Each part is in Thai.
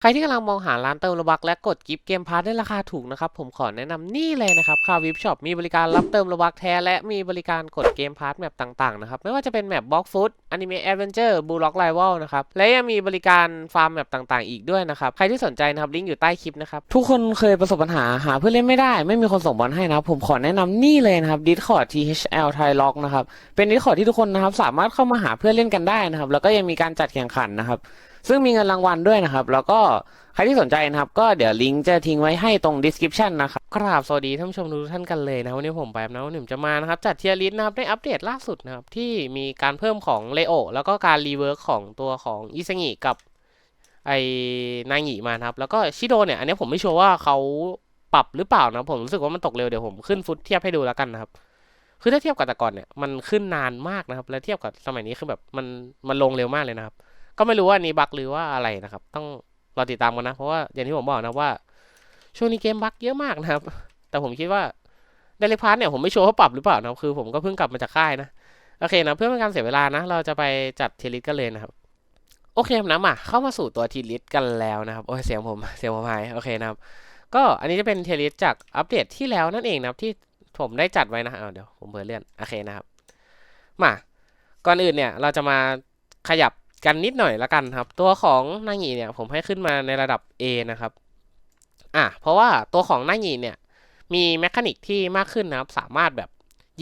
ใครที่กำลังมองหาร้านเติมโลบักและกดกิฟต์เกมพาร์ทได้ราคาถูกนะครับ ผมขอแนะนำนี่เลยนะครับคาวิปช็อปมีบริการรับเติมโลบักแท้ และมีบริการกดเกมพาร์ทแมปต่างๆนะครับ ไม่ว่าจะเป็นแมปบล็อกฟุตอนิเมะแอดเวนเจอร์บูล็อกไลวลนะครับ และยังมีบริการฟาร์มแมปต่างๆ อีกด้วยนะครับ ใครที่สนใจนะครับ ลิงก์อยู่ใต้คลิปนะครับ ทุกคนเคยประสบปัญหาหาเพื่อนเล่นไม่ได้ ไม่มีคนส่งบอลให้นะครับผมขอแนะนำนี่เลยนะครับ Discord THL Thai Lock นะครับเป็น Discord ที่ทุกคนนะครับสามารถเข้ามาหาเพื่อนเล่นกันได้นะครับแล้วก็ยังมีการจัดแข่งขันนะครับ ซึ่งมีเงินรางวัลด้วยนะครับ แล้วก็ใครที่สนใจนะครับ ก็เดี๋ยวลิงก์จะทิ้งไว้ให้ตรง description นะครับกราบสวัสดีท่านผู้ชมทุกท่านกันเลยนะวันนี้ผมแปนะวันนี้ผมจะมานะครับ จัดเทียร์ลิสต์นะครับในอัปเดตล่าสุดนะครับ ที่มีการเพิ่มของเลโอแล้วก็การรีเวิร์กของตัวของอิซางิกับไอนางหีมานะครับ แล้วก็ชิโดเนี่ยอันนี้ผมไม่ชัวร์ว่าเขาปรับหรือเปล่านะผมรู้สึกว่ามันตกเร็วเดี๋ยวผมขึ้นฟุตเทียบให้ดูแล้วกันนะครับคือถ้าเทียบกับแต่ก่อนเนี่ยมันขึ้นนานมากนะครับ และเทียบกับสมัยนี้คือแบบมันมันลงเร็วมากเลยนะครับ ก็ไม่รู้ว่านี้บั๊กหรือว่าอะไรนะครับ ต้องรอติดตามกันนะ เพราะว่าอย่างที่ผมบอกนะว่า ช่วงนี้เกมบั๊กเยอะมากนะครับ แต่ผมคิดว่าเดลิพาร์เนี่ยผมไม่ชัวร์เขาปรับหรือเปล่านะคือผมก็เพิ่งกลับมาจากค่ายนะโอเคนะเพื่อไม่ให้การเสียเวลานะ เราจะไปจัดเทลิสกันเลยนะครับ โอเคนะมาเข้ามาสู่ตัวทีลิสกันแล้วนะครับโอ้ยเสียงผมเสียงผมหายโอเคนะครับก็อันนี้จะเป็นเทลิสจากอัปเดตที่แล้วนั่นเองนะครับที่ผมได้จัดไว้นะอ้าเดี๋ยวผมเปิดเลื่อนโอเคนะครับ มาก่อนอื่นเนี่ยเราจะมาขยับ กันนิดหน่อยละกันครับ ตัวของนางหยีเนี่ยผมให้ขึ้นมาในระดับ A นะครับอะเพราะว่าตัวของนางหยีเนี่ยมีแมคานิกที่มากขึ้นนะครับสามารถแบบ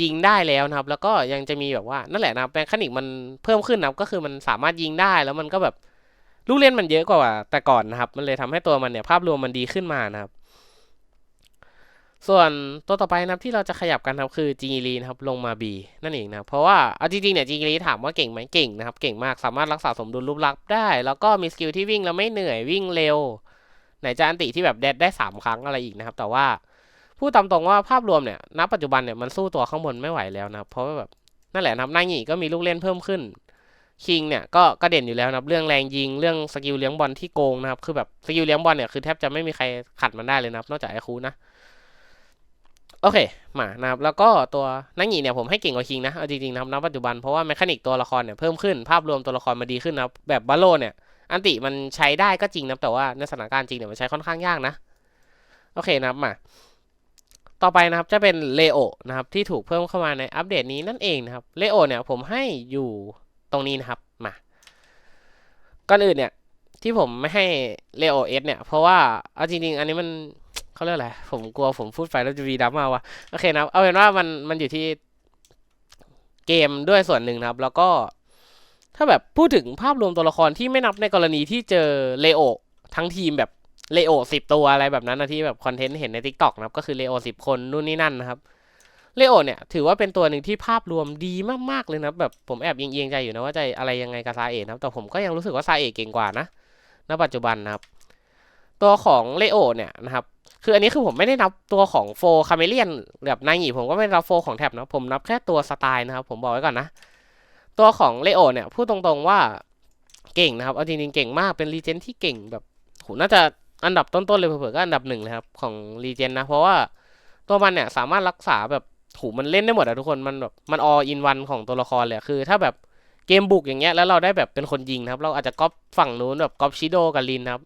ยิงได้แล้วนะครับ แล้วก็ยังจะมีแบบว่านั่นแหละนะครับแมคานิกมันเพิ่มขึ้นนะครับก็คือมันสามารถยิงได้แล้วมันก็แบบลูกเล่นมันเยอะกว่าแต่ก่อนนะครับ มันเลยทำให้ตัวมันเนี่ยภาพรวมมันดีขึ้นมานะครับ ส่วนตัวต่อไปนะครับที่เราจะขยับกันครับคือจีรีนะครับลงมา B นั่นเองนะครับเพราะว่าเอาจริงๆเนี่ยจีรีถามว่าเก่งไหมเก่งนะครับเก่งมากสามารถรักษาสมดุลรูปลักษณ์ได้ แล้วก็มีสกิลที่วิ่งแล้วไม่เหนื่อยวิ่งเร็ว ไหนจะอันติที่แบบเดดได้สามครั้งอะไรอีกนะครับ แต่ว่าพูดตามตรงว่าภาพรวมเนี่ยณปัจจุบันเนี่ยมันสู้ตัวข้างบนไม่ไหวแล้วนะครับเพราะว่าแบบนั่นแหละนะครับนางหงีก็มีลูกเล่นเพิ่มขึ้นคิงเนี่ยก็กระเด่นอยู่แล้วนะครับเรื่องแรงยิงเรื่องสกิลเลี้ยงบอลที่โกงนะครับคือแบบสกิลเลี้ยงบอลเนี่ยคือแทบจะไม่มีใครขัดมันได้เลยนะครับนอกจากไอคูนะ โอเค มานะครับ แล้วก็ตัวนังหงีเนี่ยผมให้เก่งกว่าคิงนะ เอาจริงๆนะครับณปัจจุบัน เพราะว่าแมคานิกตัวละครเนี่ยเพิ่มขึ้น ภาพรวมตัวละครมันดีขึ้นนะแบบบาโลเนี่ย อันติมันใช้ได้ก็จริงนะ แต่ว่าในสถานการณ์จริงเนี่ยมันใช้ค่อนข้างยากนะ โอเคนะครับ มา ต่อไปนะครับจะเป็นเลโอนะครับที่ถูกเพิ่มเข้ามาในอัปเดตนี้นั่นเองนะครับ เลโอเนี่ยผมให้อยู่ตรงนี้นะครับ มา ก่อนอื่นเนี่ยที่ผมไม่ให้เลโอเอสเนี่ย เพราะว่าเอาจริงๆ อันนี้มัน เขาเรียกอะไรผมกลัวผมพูดไปแล้วจะวีดัมมาวะโอเคนะเอาเป็นว่ามันมันอยู่ที่เกมด้วยส่วนหนึ่งนะครับ แล้วก็ถ้าแบบพูดถึงภาพรวมตัวละครที่ไม่นับในกรณีที่เจอเลโอทั้งทีมแบบเลโอสิบตัวอะไรแบบนั้นนะที่แบบคอนเทนต์เห็นใน t ิ k t o k นะครับก็คือเลโอสิบคนนู่นนี่นั่นนะครับเลโอเนี่ยถือว่าเป็นตัวหนึ่งที่ภาพรวมดีมากๆเลยนะแบบผมแอบเอียงๆใจอยู่นะว่าจะอะไรยังไงกับซาเอะนะครับแต่ผมก็ยังรู้สึกว่าซาเอะเก่งกว่านะณปัจจุบันนะครับ ตัวของเลโอเนี่ยนะครับ คืออันนี้คือผมไม่ได้นับตัวของโฟคาเมเลียนแบบนายหยีผมก็ไม่ได้นับโฟของแท็บนะผมนับแค่ตัวสไตล์นะครับ ผมบอกไว้ก่อนนะ ตัวของเลโอเนี่ยพูดตรงๆว่าเก่งนะครับเอาจริงๆเก่งมากเป็นรีเจนที่เก่งแบบโหน่าจะอันดับต้นๆเลยเผื่อก็อันดับหนึ่งเลยครับของรีเจนนะ เพราะว่าตัวมันเนี่ยสามารถรักษาแบบถูมันเล่นได้หมดอะทุกคนมันแบบมันออินวันของตัวละครเลยคือ ถ้าแบบเกมบุกอย่างเงี้ยแล้วเราได้แบบเป็นคนยิงนะครับ เราอาจจะก๊อปฝั่งนู้นแบบก๊อปชิโดกับลินนะครับ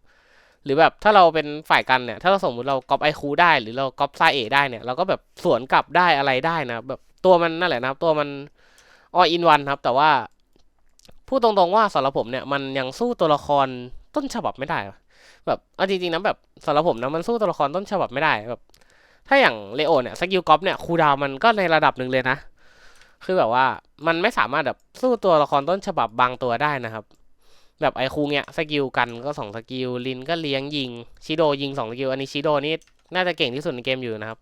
หรือแบบถ้าเราเป็นฝ่ายกันเนี่ย ถ้าเราสมมติเราก๊อปไอคูได้ หรือเราก๊อปซาเอได้เนี่ย เราก็แบบสวนกลับได้อะไรได้นะ แบบตัวมันนั่นแหละนะครับตัวมันออินวันครับ แต่ว่าพูดตรงๆว่าสำหรับผมเนี่ยมันยังสู้ตัวละครต้นฉบับไม่ได้ แบบเอาจริงๆนะแบบสำหรับผมนะมันสู้ตัวละครต้นฉบับไม่ได้แบบ ถ้าอย่างเลโอเนี่ยสกิลก๊อปเนี่ยคูดาวมันก็ในระดับหนึ่งเลยนะ คือแบบว่ามันไม่สามารถแบบสู้ตัวละครต้นฉบับบางตัวได้นะครับ แบบไอคูเนี่ยสกิลกันก็สองสกิลลินก็เลี้ยงยิงชิโดยิงสองสกิลอันนี้ชิโดนี่น่าจะเก่งที่สุดในเกมอยู่นะครับ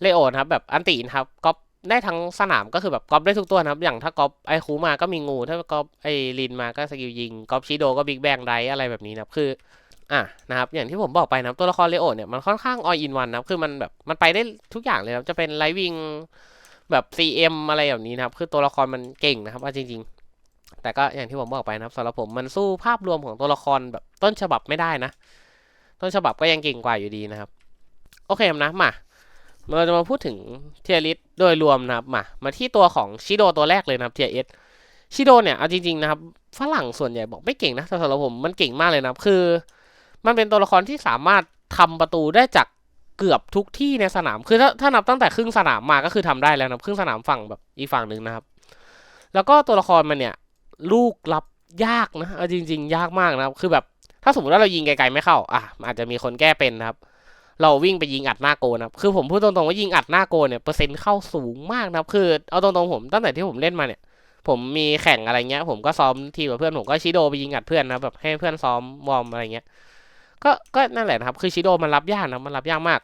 เลโอนครับแบบอันตินะครับก๊อปได้ทั้งสนามก็คือแบบก๊อปได้ทุกตัวนะครับ อย่างถ้าก๊อปไอคูมาก็มีงู ถ้าก๊อปไอลินมาก็สกิลยิงก๊อปชิโดก็บิ๊กแบงไดอะไรแบบนี้นะครับคืออะนะครับอย่างที่ผมบอกไปนะครับตัวละครเลโอเนี่ยมันค่อนข้างออินวันนะครับคือมันแบบมันไปได้ทุกอย่างเลยครับจะเป็นไลวิงแบบ CM อะไรแบบนี้นะครับคือตัวละครมันเก่งนะครับว่าจริง แต่ก็อย่างที่ผมบอกไปนะครับสำหรับผมมันสู้ภาพรวมของตัวละครแบบต้นฉบับไม่ได้นะ ต้นฉบับก็ยังเก่งกว่าอยู่ดีนะครับ โอเคนะมาเราจะมาพูดถึงเทียริสโดยรวมนะครับมามาที่ตัวของชิโดตัวแรกเลยนะครับเทียเอสชิโดเนี่ยเอาจริงๆนะครับฝรั่งส่วนใหญ่บอกไม่เก่งนะแต่สำหรับผมมันเก่งมากเลยนะครับคือ มันเป็นตัวละครที่สามารถทำประตูได้จากเกือบทุกที่ในสนามคือถ้าถ้านับตั้งแต่ครึ่งสนามมาก็คือทำได้แล้วนะครึ่งสนามฝั่งแบบอีกฝั่งหนึ่งนะครับ แล้วก็ตัวละครมันเนี่ย ลูกรับยากนะเอาจริง ๆ ยากมากนะครับคือแบบถ้าสมมติว่าเรายิงไกลๆไม่เข้าอะอาจจะมีคนแก้เป็นนะครับ เราวิ่งไปยิงอัดหน้าโกนะครับคือผมพูดตรงๆว่ายิงอัดหน้าโกเนี่ยเปอร์เซ็นต์เข้าสูงมากนะครับ คือเอาตรงๆผมตั้งแต่ที่ผมเล่นมาเนี่ย ผมมีแข่งอะไรเงี้ย ผมก็ซ้อมทีมกับเพื่อนผมก็ชิโดไปยิงอัดเพื่อนนะแบบให้เพื่อนซ้อมวอร์มอะไรเงี้ยก็ก็นั่นแหละนะครับ คือชิโดมันรับยากนะมันรับยากมาก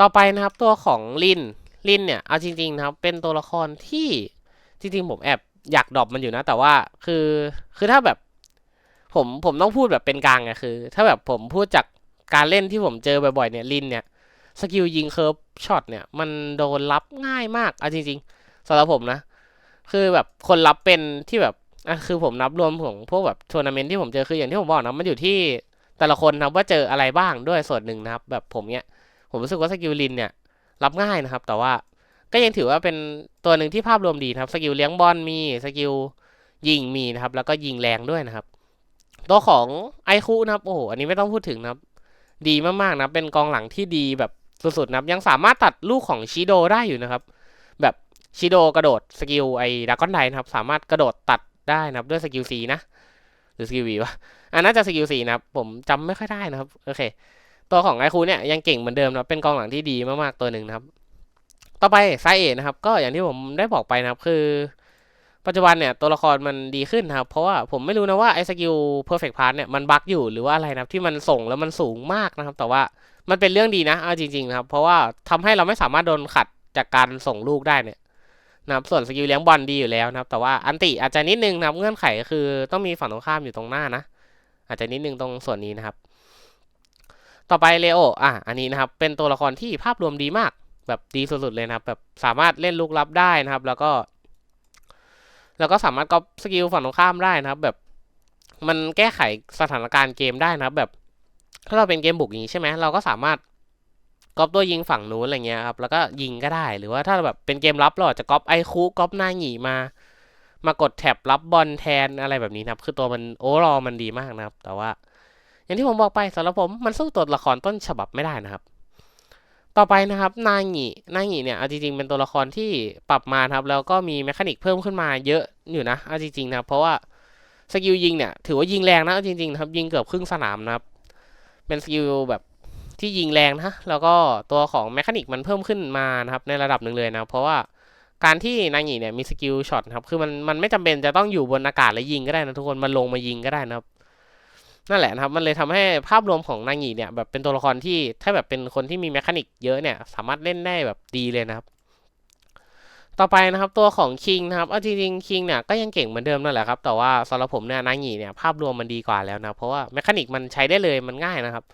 ต่อไปนะครับตัวของลินลินเนี่ยเอาจริงๆนะครับเป็นตัวละครที่จริงๆผมแอบ อยากดรอปมันอยู่นะ แต่ว่าคือคือถ้าแบบผมผมต้องพูดแบบเป็นกลางไงคือ ถ้าแบบผมพูดจากการเล่นที่ผมเจอบ่อยๆเนี่ยลินเนี่ยสกิลยิงเคิร์ฟช็อตเนี่ยมันโดนรับง่ายมากเอาจริงๆสำหรับผมนะ คือแบบคนรับเป็นที่แบบอะคือผมนับรวมของพวกแบบทัวร์นาเมนต์ที่ผมเจอคืออย่างที่ผมบอกนะมันอยู่ที่แต่ละคนนะว่าเจออะไรบ้างด้วยส่วนหนึ่งนะครับ แบบผมเนี่ยผมรู้สึกว่าสกิลลินเนี่ยรับง่ายนะครับ แต่ว่า ก็ยังถือว่าเป็นตัวหนึ่งที่ภาพรวมดีนะครับ สกิลเลี้ยงบอลมี สกิลยิงมีนะครับ แล้วก็ยิงแรงด้วยนะครับ ตัวของไอคุนะครับ โอ้โห อันนี้ไม่ต้องพูดถึงนะครับ ดีมากๆนะ เป็นกองหลังที่ดีแบบสุดๆนะครับ ยังสามารถตัดลูกของชิโดได้อยู่นะครับ แบบชิโดกระโดดสกิลไอ้ดากอนไดนะครับ สามารถกระโดดตัดได้นะครับด้วยสกิลซีนะ หรือสกิลวีวะอันน่าจะสกิลซีนะครับ ผมจำไม่ค่อยได้นะครับ โอเค ตัวของไอคูเนี่ยยังเก่งเหมือนเดิมนะเป็นกองหลังที่ดีมากๆตัวหนึ่งนะครับ ต่อไปไซเอนะครับ ก็อย่างที่ผมได้บอกไปนะครับ คือ ปัจจุบันเนี่ยตัวละครมันดีขึ้นนะครับ เพราะว่าผมไม่รู้นะว่าไอ้สกิล perfect pass เนี่ยมันบั๊กอยู่หรือว่าอะไรนะครับ ที่มันส่งแล้วมันสูงมากนะครับ แต่ว่ามันเป็นเรื่องดีนะเอาจริงๆนะครับ เพราะว่าทำให้เราไม่สามารถโดนขัดจากการส่งลูกได้เนี่ยนะครับส่วนสกิลเลี้ยงบอลดีอยู่แล้วนะครับ แต่ว่าอันติอาจจะนิดนึงนะครับเงื่อนไขคือต้องมีฝั่งตรงข้ามอยู่ตรงหน้านะ อาจจะนิดนึงตรงส่วนนี้นะครับ ต่อไปเลโออะอันนี้นะครับ เป็นตัวละครที่ภาพรวมดีมาก แบบดีสุดๆเลยนะครับแบบสามารถเล่นลูกลับได้นะครับ แล้วก็ แล้วก็สามารถก๊อปสกิลฝั่งตรงข้ามได้นะครับ แบบมันแก้ไขสถานการณ์เกมได้นะครับ แบบถ้าเราเป็นเกมบุกอย่างนี้ใช่ไหมเราก็สามารถก๊อปตัวยิงฝั่งนู้นอะไรเงี้ยครับแล้วก็ยิงก็ได้หรือว่าถ้าแบบเป็นเกมรับเราอาจจะก๊อปไอคูก๊อปหน้าหงีมามากดแท็บรับบอลแทนอะไรแบบนี้นะครับ คือตัวมันโอเวอมันดีมากนะครับ แต่ว่า อย่างที่ผมบอกไปสำหรับผมมันสู้ตัวละครต้นฉบับไม่ได้นะครับ ต่อไปนะครับนางินางิเนี่ยเอาจริงๆเป็นตัวละครที่ปรับมาครับแล้วก็มีแมคานิกเพิ่มขึ้นมาเยอะอยู่นะเอาจริงๆนะครับเพราะว่าสกิลยิงเนี่ยถือว่ายิงแรงนะเอาจริงๆนะครับยิงเกือบครึ่งสนามนะครับเป็นสกิลแบบที่ยิงแรงนะแล้วก็ตัวของแมคานิกมันเพิ่มขึ้นมานะครับในระดับหนึ่งเลยนะเพราะว่าการที่นางิเนี่ยมีสกิลช็อตครับคือมันมันไม่จำเป็นจะต้องอยู่บนอากาศแล้วยิงก็ได้นะทุกคนมันลงมายิงก็ได้นะครับ นั่นแหละนะครับ มันเลยทำให้ภาพรวมของนางิเนี่ยแบบเป็นตัวละครที่ถ้าแบบเป็นคนที่มีแมคานิกเยอะเนี่ยสามารถเล่นได้แบบดีเลยนะครับ ต่อไปนะครับตัวของคิงนะครับเอาจริงๆคิงเนี่ยก็ยังเก่งเหมือนเดิมนั่นแหละครับแต่ว่าสำหรับผมเนี่ยนางิเนี่ยภาพรวมมันดีกว่าแล้วนะเพราะว่าแมคานิกมันใช้ได้เลยมันง่ายนะครับ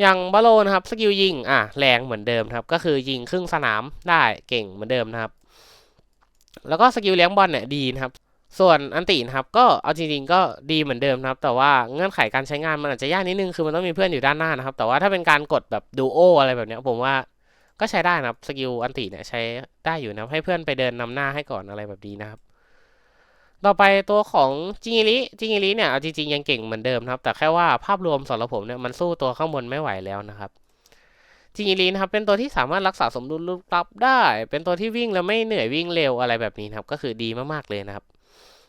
อย่างบาโลนะครับสกิลยิงอะแรงเหมือนเดิมครับก็คือยิงครึ่งสนามได้เก่งเหมือนเดิมนะครับ แล้วก็สกิลเลี้ยงบอลเนี่ยดีนะครับ ส่วนอันตินะครับก็เอาจริงๆก็ดีเหมือนเดิมนะครับ แต่ว่าเงื่อนไขการใช้งานมันอาจจะยากนิดนึงคือมันต้องมีเพื่อนอยู่ด้านหน้านะครับ แต่ว่าถ้าเป็นการกดแบบดูโออะไรแบบนี้ผมว่าก็ใช้ได้นะครับสกิลอันติเนี่ยใช้ได้อยู่นะให้เพื่อนไปเดินนำหน้าให้ก่อนอะไรแบบนี้นะครับ ต่อไปตัวของจิงิริจิงิริเนี่ยเอาจริงๆยังเก่งเหมือนเดิมครับ แต่แค่ว่าภาพรวมสำหรับผมเนี่ยมันสู้ตัวข้างบนไม่ไหวแล้วนะครับจิงิรินะครับเป็นตัวที่สามารถรักษาสมดุลรูปรับได้ เป็นตัวที่วิ่งแล้วไม่เหนื่อยวิ่งเร็วอะไรแบบนี้นะครับก็คือดีมากๆเลยนะครับ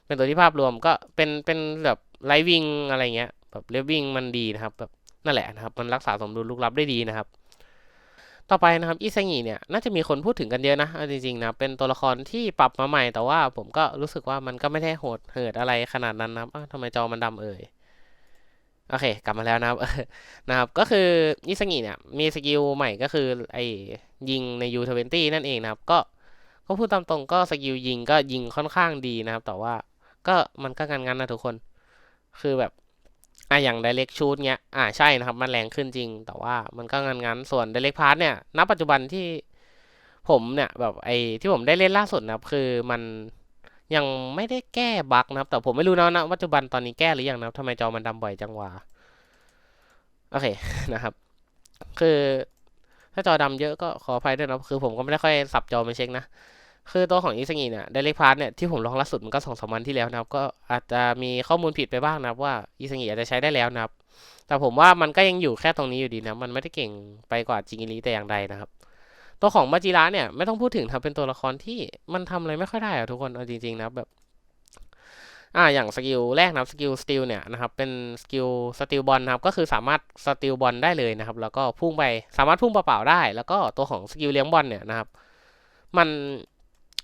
เป็นตัวที่ภาพรวมก็เป็นเป็นแบบไลท์วิ่งอะไรเงี้ยแบบเรียบวิ่งมันดีนะครับแบบนั่นแหละนะครับ มันรักษาสมดุลลูกรับได้ดีนะครับ ต่อไปนะครับอิซังิเนี่ยน่าจะมีคนพูดถึงกันเยอะนะจริงๆนะเป็นตัวละครที่ปรับมาใหม่ แต่ว่าผมก็รู้สึกว่ามันก็ไม่ได้โหดเหิดอะไรขนาดนั้นนะครับทำไมจอมันดำเอ่ยโอเค กลับมาแล้วนะครับนะครับ ก็คืออิซังิเนี่ยมีสกิลใหม่ก็คือไอ้ยิงใน U20 นั่นเองนะครับ ก็ก็พูดตามตรงก็สกิลยิงก็ยิงค่อนข้างดีนะครับ แต่ว่า ก็มันก็งันๆนนะทุกคน คือแบบอะอย่าง direct shoot เงี้ยอ่าใช่นะครับ มันแรงขึ้นจริง แต่ว่ามันก็งันๆส่วน direct pass เนี่ยณปัจจุบันที่ผมเนี่ยแบบไอ้ที่ผมได้เล่นล่าสุดนะครับ คือมันยังไม่ได้แก้บั๊กนะครับ แต่ผมไม่รู้นะนะปัจจุบันตอนนี้แก้หรือยังนะครับทำไมจอมันดำบ่อยจังวะโอเคนะครับ คือถ้าจอดำเยอะก็ขออภัยด้วยนะคือผมก็ไม่ได้ค่อยสับจอมาเช็คนะ คือตัวของอิสงีเนี่ยเดเลิพาร์เนี่ยที่ผมลองล่าสุดมันก็สองสามวันที่แล้วนะครับ ก็อาจจะมีข้อมูลผิดไปบ้างนะครับว่าอิสงีอาจจะใช้ได้แล้วนะครับ แต่ผมว่ามันก็ยังอยู่แค่ตรงนี้อยู่ดีนะ มันไม่ได้เก่งไปกว่าจิงอิลีแต่อย่างใดนะครับ ตัวของมาจิระเนี่ยไม่ต้องพูดถึงครับเป็นตัวละครที่มันทำอะไรไม่ค่อยได้อะทุกคนเอาจริงๆนะแบบอ่าอย่างสกิลแรกนะครับสกิลสติลเนี่ยนะครับเป็นสกิลสติลบอลนะครับก็คือสามารถสติลบอลได้เลยนะครับ แล้วก็พุ่งไปสามารถพุ่งเปล่าๆได้ แล้วก็ตัวของสกิลเลี้ยงบอลเนี่ยนะครับ มัน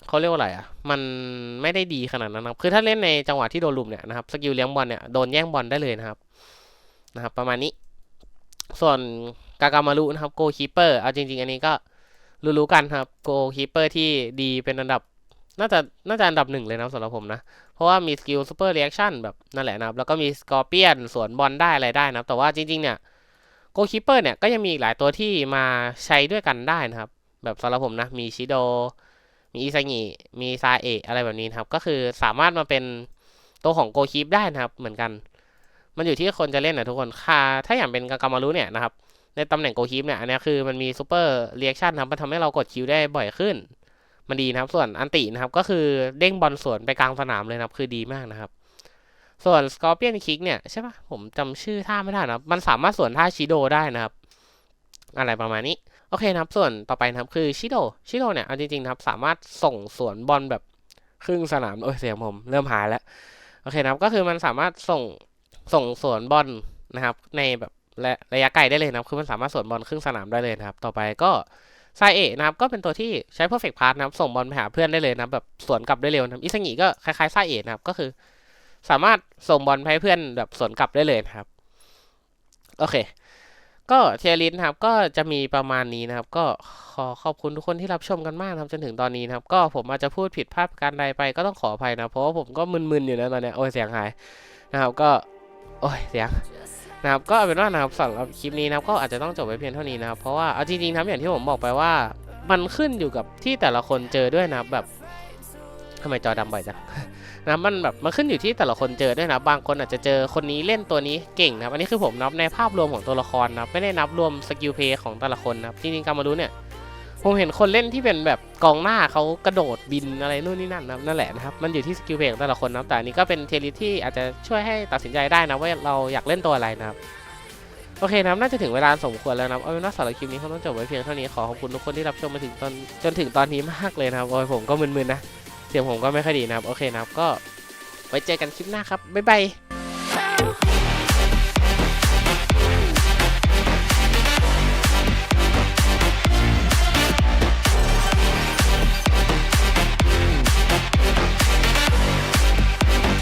เขาเรียกว่าอะไรอะ มันไม่ได้ดีขนาดนั้นครับ คือถ้าเล่นในจังหวะที่โดนลุมเนี่ยนะครับ สกิลเลี้ยงบอลเนี่ย โดนแย่งบอลได้เลยนะครับ นะครับ ประมาณนี้ ส่วนกากามารุนะครับ โกคีเปอร์ เอาจริง ๆ อันนี้ก็รู้ๆกันครับ โกคีเปอร์ที่ดีเป็นอันดับ น่าจะ น่าจะอันดับหนึ่งเลยนะสำหรับผมนะ เพราะว่ามีสกิลซูเปอร์เรีแอคชั่นแบบนั่นแหละนะครับ แล้วก็มีสกอร์เปียนสวนบอลได้อะไรได้นะครับ แต่ว่าจริง ๆ เนี่ย โกคีเปอร์เนี่ย ก็ยังมีอีกหลายตัวที่มาใช้ด้วยกันได้นะครับ แบบสำหรับผมนะ มีชิโด มีอิซางิมีซาเอะอะไรแบบนี้นครับ ก็คือสามารถมาเป็นตัวของโกคีปได้นะครับ เหมือนกัน มันอยู่ที่คนจะเล่นนะทุกคนค่าถ้าอย่างเป็นกากามารุเนี่ยนะครับ ในตำแหน่งโกคีปเนี่ย อันนี้คือมันมีซูเปอร์เรีแอคชั่นครับ มันทำให้เรากดคิวได้บ่อยขึ้น มันดีนะครับ ส่วนอันตินะครับ ก็คือเด้งบอลสวนไปกลางสนามเลยนะครับ คือดีมากนะครับ ส่วนสกอร์เปียนคิกเนี่ยใช่ปะผมจำชื่อท่าไม่ได้นะมันสามารถสวนท่าชิโดได้นะครับ อะไรประมาณนี้ โอเคนะครับ ส่วนต่อไปนะครับคือชิโดชิโดเนี่ยเอาจริงๆนะครับสามารถส่งสวนบอลแบบครึ่งสนามโอ้ยเสียงผมเริ่มหายแล้วโอเคนะครับก็คือมันสามารถส่งส่งสวนบอลนะครับในแบบระระยะไกลได้เลยนะครับคือมันสามารถสวนบอลครึ่งสนามได้เลยนะครับ ต่อไปก็ไซเอะนะครับก็เป็นตัวที่ใช้ perfect pass นะครับส่งบอลไปหาเพื่อนได้เลยนะแบบสวนกลับได้เร็วนะครับอิซางิก็คล้ายๆไซเอะนะครับก็คือ สามารถส่งบอลไปให้เพื่อนแบบสวนกลับได้เลยนะครับ โอเค ก็เทียริสนะครับก็จะมีประมาณนี้นะครับ ก็ขอขอบคุณทุกคนที่รับชมกันมากนะครับจนถึงตอนนี้นะครับ ก็ผมอาจจะพูดผิดพลาดการใดไปก็ต้องขออภัยนะ เพราะว่าผมก็มึนๆอยู่นะตอนเนี้ยโอ้ยเสียงหายนะครับก็ โอ้ยเสียงนะครับก็เอาเป็นว่านะครับสำหรับคลิปนี้นะครับก็อาจจะต้องจบไว้เพียงเท่านี้นะครับเพราะว่าเอาจริงๆครับอย่างที่ผมบอกไปว่า มันขึ้นอยู่กับที่แต่ละคนเจอด้วยนะครับแบบ ทำไมจอดำบ่อยจังนะมันแบบมันขึ้นอยู่ที่แต่ละคนเจอด้วยนะบางคนอาจจะเจอคนนี้เล่นตัวนี้เก่งนะอันนี้คือผมนับในภาพรวมของตัวละครนะไม่ได้นับรวมสกิลเพย์ของแต่ละคนนะจริงๆการมาดูเนี่ยผมเห็นคนเล่นที่เป็นแบบกองหน้าเขากระโดดบินอะไรนู่นนี่นั่นนะนั่นแหละนะครับมันอยู่ที่สกิลเพย์ของแต่ละคนนะแต่อันนี้ก็เป็นเทลิที่อาจจะช่วยให้ตัดสินใจได้นะว่าเราอยากเล่นตัวอะไรนะครับโอเคนะน่าจะถึงเวลาสมควรแล้วนะเอาเป็นว่าสำหรับคลิปนี้คงต้องจบไว้เพียงเท่านี้ขอขอบคุณทุกคนที่รับชมมาถึงตอนจนถึงตอนนี้มากเลยนะครับโอ้ยผมก็มึนๆนะ สียงผมก็ไม่ค่อยดีนะครับ โอเคนะครับ ก็ไว้เจอกันคลิปหน้าครับ บ๊ายบาย